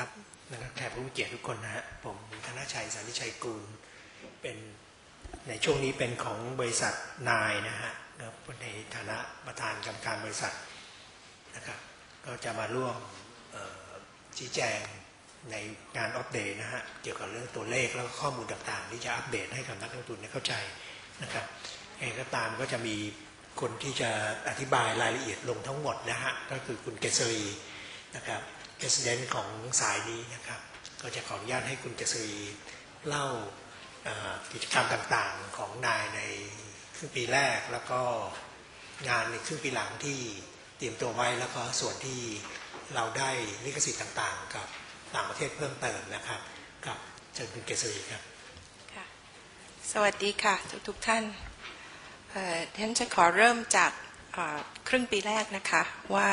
นะครับนะครับแขกผู้เกียรติทุกคนนะฮะผมธนชัยสานิชัยกูลเป็นในช่วงนี้เป็นของบริษัทนายนะฮะนะครับในฐานะประธานกรรมการบริษัทนะครับ ก็จะมาร่วมชี้แจงในงานอัปเดตนะฮะเกี่ยวกับเรื่องตัวเลขแล้วก็ข้อมูลต่างๆ ที่จะอัปเดตให้กับนักลงทุนได้เข้าใจนะครับเองก็ตามก็จะมีคนที่จะอธิบายรายละเอียดลงทั้งหมดนะฮะก็คือคุณเกษรีนะครับ เ e สเดนของสายนี้นะครับ ก็จะขออนุญาตให้คุณเกษรีเล่ากิจกรรมต่างๆของนายในครึ่งปีแรกแล้วก็งานในครึ่งปีหลังที่เตรียมตัวไว้แล้วก็ส่วนที่เราได้ลิขสิทธิ์ต่างๆ กับต่างประเทศเพิ่มเติมนะครับกับเชิญคุณเกษรีครับค่ะสวัสดีค่ะทุกทุกๆท่านเอ่อฉันจะขอเริ่มจากครึ่งปีแรกนะคะว่า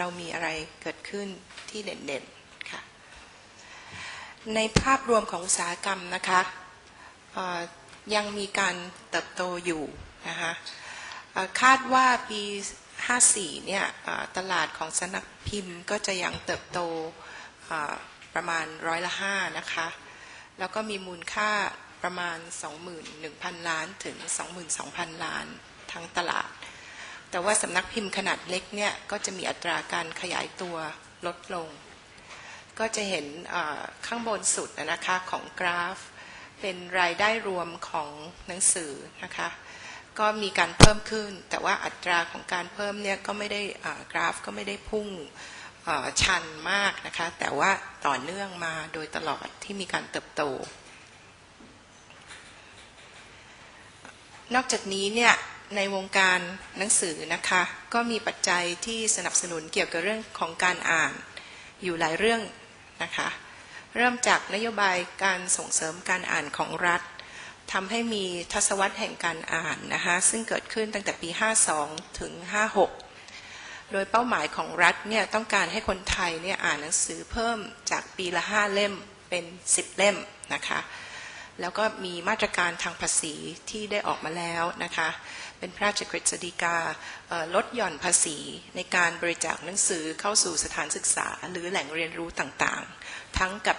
เรามีอะไรเกิดขึ้นที่เด่นๆค่ะในภาพรวมของอุตสาหกรรมนะคะยังมีการเติบโตอยู่นะคะคาดว่าปี 54 เนี่ยตลาดของสนักพิมพ์ก็จะยังเติบโตประมาณร้อยละห้านะคะ แล้วก็มีมูลค่าประมาณ 21,000 ล้านถึง 22,000 ล้านทั้งตลาด แต่ว่าสำนักพิมพ์ขนาดเล็กเนี่ยก็จะมีอัตราการขยายตัวลดลง ก็จะเห็นข้างบนสุดนะคะของกราฟ เป็นรายได้รวมของหนังสือนะคะก็มีการเพิ่มขึ้น แต่ว่าอัตราของการเพิ่มเนี่ยก็ไม่ได้กราฟก็ไม่ได้พุ่งชันมากนะคะ แต่ว่าต่อเนื่องมาโดยตลอดที่มีการเติบโต นอกจากนี้เนี่ย ในวงการหนังสือนะคะ ก็มีปัจจัยที่สนับสนุนเกี่ยวกับเรื่องของการอ่าน อยู่หลายเรื่องนะคะ เริ่มจากนโยบายการส่งเสริมการอ่านของรัฐทำให้มีทศวรรษแห่งการอ่านนะคะซึ่งเกิดขึ้นตั้งแต่ปี 52 ถึง 56 โดยเป้าหมายของรัฐเนี่ยต้องการให้คนไทยเนี่ยอ่านหนังสือเพิ่มจากปีละ 5 เล่มเป็น 10 เล่มนะคะ แล้วก็มีมาตรการทางภาษีที่ได้ออกมาแล้วนะคะ เป็นพระราชกฤษฎีกาลดหย่อนภาษีในการบริจาคหนังสือเข้าสู่สถานศึกษา หรือแหล่งเรียนรู้ต่างๆ ทั้งกับ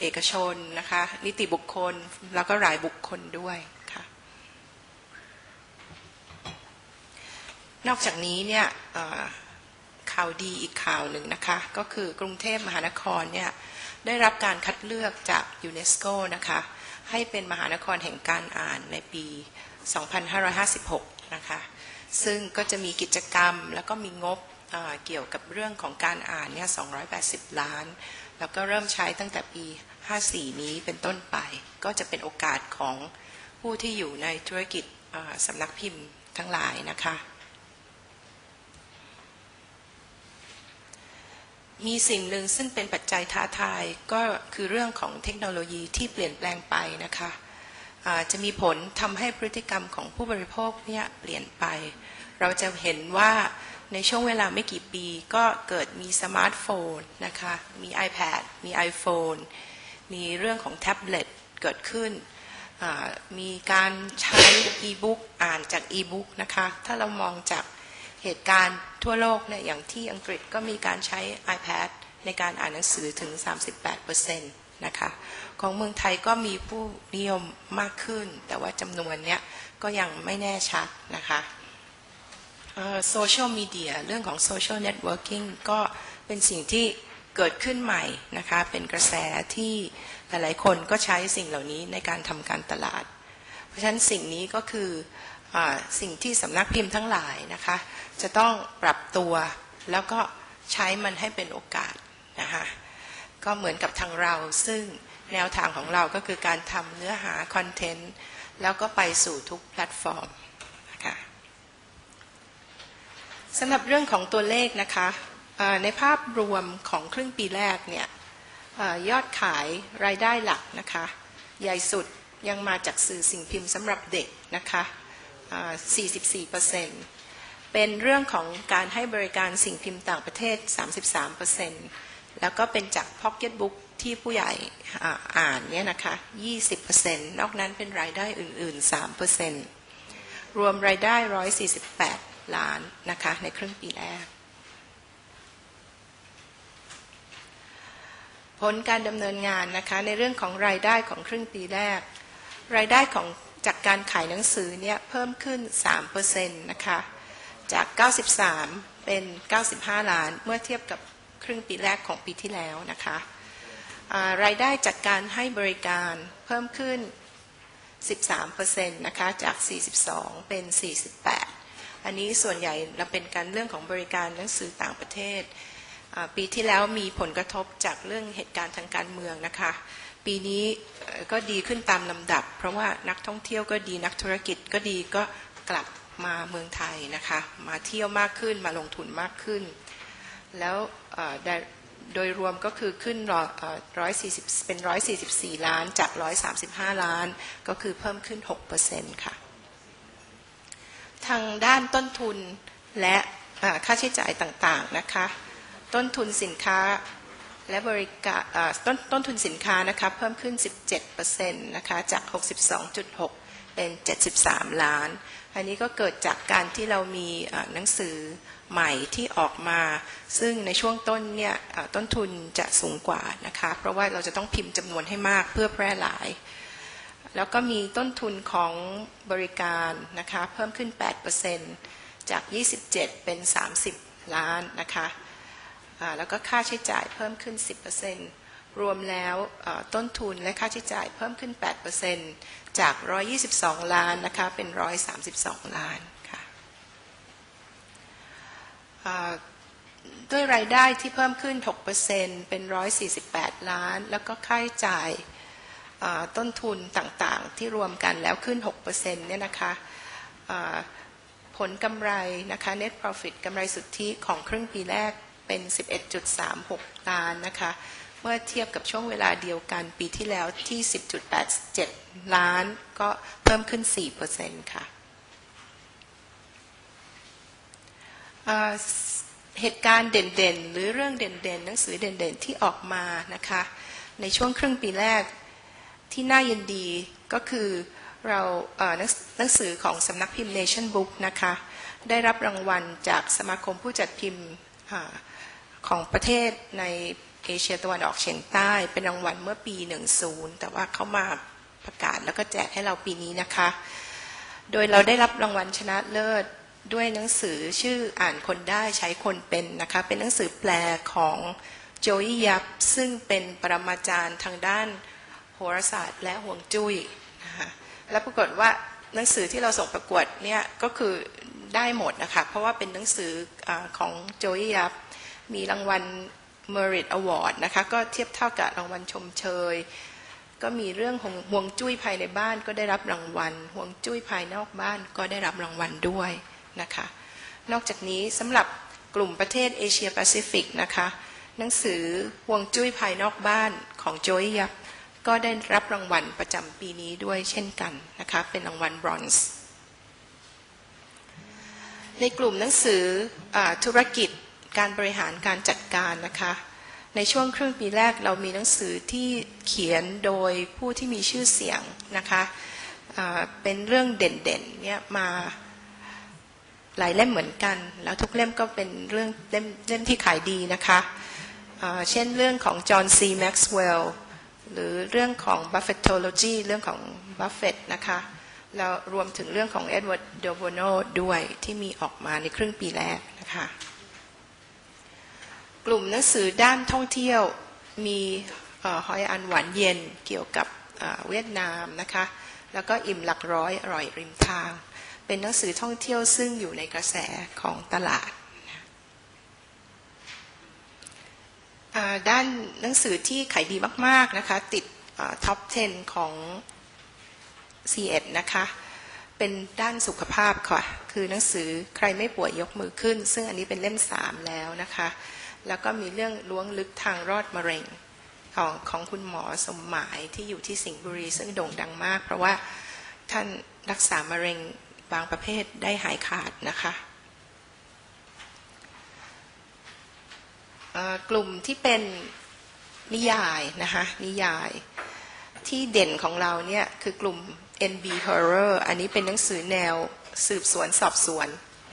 เอกชนนะคะ นิติบุคคลแล้วก็รายบุคคลด้วยค่ะ นอกจากนี้เนี่ยข่าวดีอีกข่าวหนึ่งนะคะ ก็คือกรุงเทพมหานครเนี่ย ได้รับการคัดเลือกจากยูเนสโกนะคะ ให้เป็นมหานครแห่งการอ่านในปี 2556 นะคะ ซึ่งก็จะมีกิจกรรมแล้วก็มีงบเเกี่ยวกับเรื่องของการอ่านเนี่ย 280 ล้าน แล้วก็เริ่มใช้ตั้งแต่ปี 54 นี้เป็นต้นไป ก็จะเป็นโอกาสของผู้ที่อยู่ในธุรกิจสำนักพิมพ์ทั้งหลายนะคะ มีสิ่งหนึ่งซึ่งเป็นปัจจัยท้าทายก็คือเรื่องของเทคโนโลยีที่เปลี่ยนแปลงไปนะคะจะมีผลทำให้พฤติกรรมของผู้บริโภคเนี่ยเปลี่ยนไป เราจะเห็นว่าในช่วงเวลาไม่กี่ปีก็เกิดมีสมาร์ทโฟนนะคะมี iPad มี iPhone มีเรื่องของแท็บเล็ตเกิดขึ้น มีการใช้อีบุ๊กอ่านจากอีบุ๊กนะคะถ้าเรามองจาก เหตุการณ์ทั่วโลกเนี่ยอย่างที่อังกฤษก็มีการใช้ iPad ในการอ่านหนังสือถึง 38%นะคะ ของเมืองไทยก็มีผู้นิยมมากขึ้น แต่ว่าจำนวนเนี้ยก็ยังไม่แน่ชัดนะคะโซเชียลมีเดียเรื่องของโซเชียลเน็ตเวิร์กิ่งก็เป็นสิ่งที่เกิดขึ้นใหม่นะคะ เป็นกระแสที่หลายๆคนก็ใช้สิ่งเหล่านี้ในการทำการตลาด เพราะฉะนั้นสิ่งนี้ก็คือ สิ่งที่สำนักพิมพ์ทั้งหลายนะคะ จะต้องปรับตัวแล้วก็ใช้มันให้เป็นโอกาสนะคะก็เหมือนกับทางเราซึ่งแนวทางของเราก็คือการทำเนื้อหาคอนเทนต์แล้วก็ไปสู่ทุกแพลตฟอร์มนะคะสำหรับเรื่องของตัวเลขนะคะในภาพรวมของครึ่งปีแรกเนี่ยอยอดขายรายได้หลักนะคะ ใหญ่สุดยังมาจากสื่อสิ่งพิมพ์สำหรับเด็กนะคะ อ่า44%เป็นเรื่องของการให้บริการสิ่งพิมพ์ต่างประเทศ 33%แล้วก็เป็นจาก Pocket Book ที่ผู้ใหญ่อ่าอ่านเนี่ยนะคะ 20%นอกนั้นเป็นรายได้อื่น ๆ 3%รวมรายได้ 148 ล้านนะคะ ในครึ่งปีแรก ผลการดำเนินงานนะคะ ในเรื่องของรายได้ของครึ่งปีแรก รายได้ของ จากการขายหนังสือเนี่ยเพิ่มขึ้น3%นะคะจาก 93 เป็น 95 ล้าน เมื่อเทียบกับครึ่งปีแรกของปีที่แล้วนะคะรายได้จากการให้บริการเพิ่มขึ้น 13%นะคะจาก 42 เป็น 48 อันนี้ส่วนใหญ่เราเป็นการเรื่องของบริการหนังสือต่างประเทศ ปีที่แล้วมีผลกระทบจากเรื่องเหตุการณ์ทางการเมืองนะคะ ปีนี้ก็ดีขึ้นตามลำดับ เพราะว่านักท่องเที่ยวก็ดีนักธุรกิจก็ดีก็กลับมาเมืองไทยนะคะ มาเที่ยวมากขึ้นมาลงทุนมากขึ้น แล้วโดยรวมก็คือขึ้นร้อยสี่สิบเป็นร้อยสี่สิบสี่ล้านจากร้อยสามสิบห้าล้าน ก็คือเพิ่มขึ้นหกเปอร์เซ็นต์ค่ะ ทางด้านต้นทุนและค่าใช้จ่ายต่างๆนะคะ ต้นทุนสินค้า และบริการต้นต้นทุนสินค้านะคะเพิ่มขึ้น 17%นะคะจาก 62.6 เป็น 73 ล้าน อันนี้ก็เกิดจากการที่เรามีหนังสือใหม่ที่ออกมา ซึ่งในช่วงต้นเนี่ยต้นทุนจะสูงกว่านะคะ เพราะว่าเราจะต้องพิมพ์จำนวนให้มากเพื่อแพร่หลาย แล้วก็มีต้นทุนของบริการนะคะเพิ่มขึ้น 8%จาก 27 เป็น 30 ล้านนะคะ แล้วก็ค่าใช้จ่ายเพิ่มขึ้น 10%รวมแล้วต้นทุนและค่าใช้จ่ายเพิ่มขึ้น 8%จาก 122 ล้านนะคะเป็น 132 ล้านค่ะด้วยรายได้ที่เพิ่มขึ้น 6%เป็น 148 ล้าน แล้วก็ค่าใช้จ่ายต้นทุนต่างๆ ที่รวมกันแล้วขึ้น 6%เนี่ยนะคะผลกำไรนะคะ net profit กำไรสุทธิของครึ่งปีแรก เป็น 11.36 ล้านนะคะ เมื่อเทียบกับช่วงเวลาเดียวกันปีที่แล้วที่ 10.87 ล้าน ก็เพิ่มขึ้น 4%ค่ะเหตุการณ์เด่นๆ หรือเรื่องเด่นๆ หนังสือเด่นๆ ที่ออกมานะคะ ในช่วงครึ่งปีแรกที่น่ายินดีก็คือเราเหนังสือของสำนักพิมพ์ Nation Book นะคะ ได้รับรางวัลจากสมาคมผู้จัดพิมพ์ ของประเทศในเอเชียตะวันออกเฉียงใต้ เป็นรางวัลเมื่อปี 10 แต่ว่าเขามาประกาศแล้วก็แจกให้เราปีนี้นะคะ โดยเราได้รับรางวัลชนะเลิศด้วยหนังสือชื่ออ่านคนได้ใช้คนเป็นนะคะ เป็นหนังสือแปลของโจยยับ ซึ่งเป็นปรมาจารย์ทางด้านโหราศาสตร์และห่วงจุ้ยนะคะแล้วปรากฏว่าหนังสือที่เราส่งประกวดเนี่ยก็คือได้หมดนะคะ เพราะว่าเป็นหนังสืออของโจยยับ มีรางวัล Merit Award นะคะก็เทียบเท่ากับรางวัลชมเชย ก็มีเรื่องของห่วงจุ้ยภายในบ้านก็ได้รับรางวัลห่วงจุ้ยภายนอกบ้านก็ได้รับรางวัลด้วยนะคะนอกจากนี้สำหรับกลุ่มประเทศเอเชียแปซิฟิกนะคะหนังสือห่วงจุ้ยภายนอกบ้านของโจยยับก็ได้รับรางวัลประจำปีนี้ด้วยเช่นกันนะคะเป็นรางวัลบรอนซ์ในกลุ่มหนังสืออธุรกิจ การบริหารการจัดการนะคะ ในช่วงครึ่งปีแรกเรามีหนังสือที่เขียนโดยผู้ที่มีชื่อเสียงนะคะเป็นเรื่องเด่นๆเนี่ยมาหลายเล่มเหมือนกัน แล้วทุกเล่มก็เป็นเรื่องเล่มเล่มที่ขายดีนะคะเช่นเรื่องของจอห์นซีแม็กซ์เวลล์หรือเรื่องของ Buffettology เรื่องของ Buffett นะคะแล้วรวมถึงเรื่องของ Edward d o b o n o ด้วยที่มีออกมาในครึ่งปีแรกนะคะ กลุ่มหนังสือด้านท่องเที่ยวมีเอ่อหอยอันหวานเย็นเกี่ยวกับเวียดนามนะคะแล้วก็อิ่มหลักร้อยอร่อยริมทาง เป็นหนังสือท่องเที่ยวซึ่งอยู่ในกระแสของตลาด ด้านหนังสือที่ขายดีมากๆนะคะติดท็อป 10 ของ C1 นะคะเป็นด้านสุขภาพค่ะ คือหนังสือใครไม่ป่วยยกมือขึ้น ซึ่งอันนี้เป็นเล่ม 3 แล้วนะคะ แล้วก็มีเรื่องล้วงลึกทางรอดมะเร็งของของคุณหมอสมหมายที่อยู่ที่สิงห์บุรีซึ่งโด่งดังมาก เพราะว่าท่านรักษามะเร็งบางประเภทได้หายขาดนะคะกลุ่มที่เป็นนิยายนะคะนิยายที่เด่นของเราเนี่ยคือกลุ่ม NB Horror อันนี้เป็นหนังสือแนวสืบสวนสอบสวน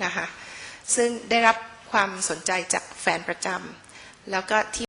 นะคะซึ่งได้รับความสนใจจาก แฟนประจำแล้วก็ที่